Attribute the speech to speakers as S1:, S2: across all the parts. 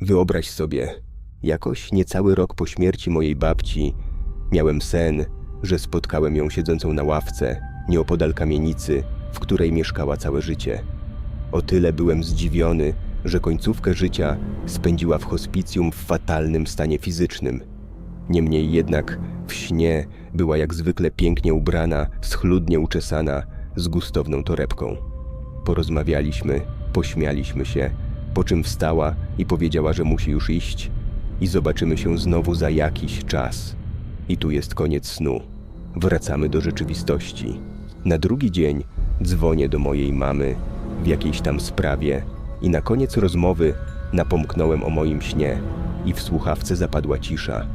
S1: Wyobraź sobie, jakoś niecały rok po śmierci mojej babci miałem sen, że spotkałem ją siedzącą na ławce nieopodal kamienicy, w której mieszkała całe życie. O tyle byłem zdziwiony, że końcówkę życia spędziła w hospicjum w fatalnym stanie fizycznym. Niemniej jednak w śnie była jak zwykle pięknie ubrana, schludnie uczesana, z gustowną torebką. Porozmawialiśmy, pośmialiśmy się, po czym wstała i powiedziała, że musi już iść i zobaczymy się znowu za jakiś czas. I tu jest koniec snu. Wracamy do rzeczywistości. Na drugi dzień dzwonię do mojej mamy w jakiejś tam sprawie i na koniec rozmowy napomknąłem o moim śnie i w słuchawce zapadła cisza.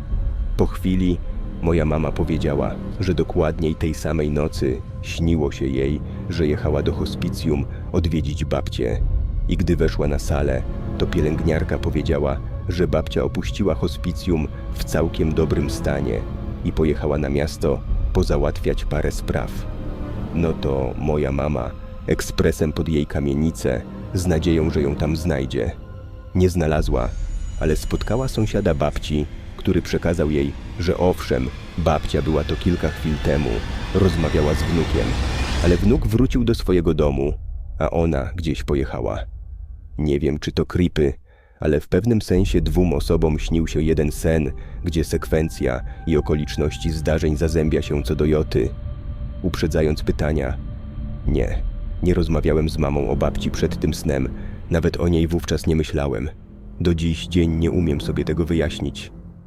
S1: Po chwili moja mama powiedziała, że dokładniej tej samej nocy śniło się jej, że jechała do hospicjum odwiedzić babcię. I gdy weszła na salę, to pielęgniarka powiedziała, że babcia opuściła hospicjum w całkiem dobrym stanie i pojechała na miasto pozałatwiać parę spraw. No to moja mama ekspresem pod jej kamienicę z nadzieją, że ją tam znajdzie. Nie znalazła, ale spotkała sąsiada babci, który przekazał jej, że owszem, babcia była to kilka chwil temu, rozmawiała z wnukiem, ale wnuk wrócił do swojego domu, a ona gdzieś pojechała. Nie wiem, czy to creepy, ale w pewnym sensie dwóm osobom śnił się jeden sen, gdzie sekwencja i okoliczności zdarzeń zazębia się co do joty. Uprzedzając pytania, nie, nie rozmawiałem z mamą o babci przed tym snem, nawet o niej wówczas nie myślałem. Do dziś dzień nie umiem sobie tego wyjaśnić.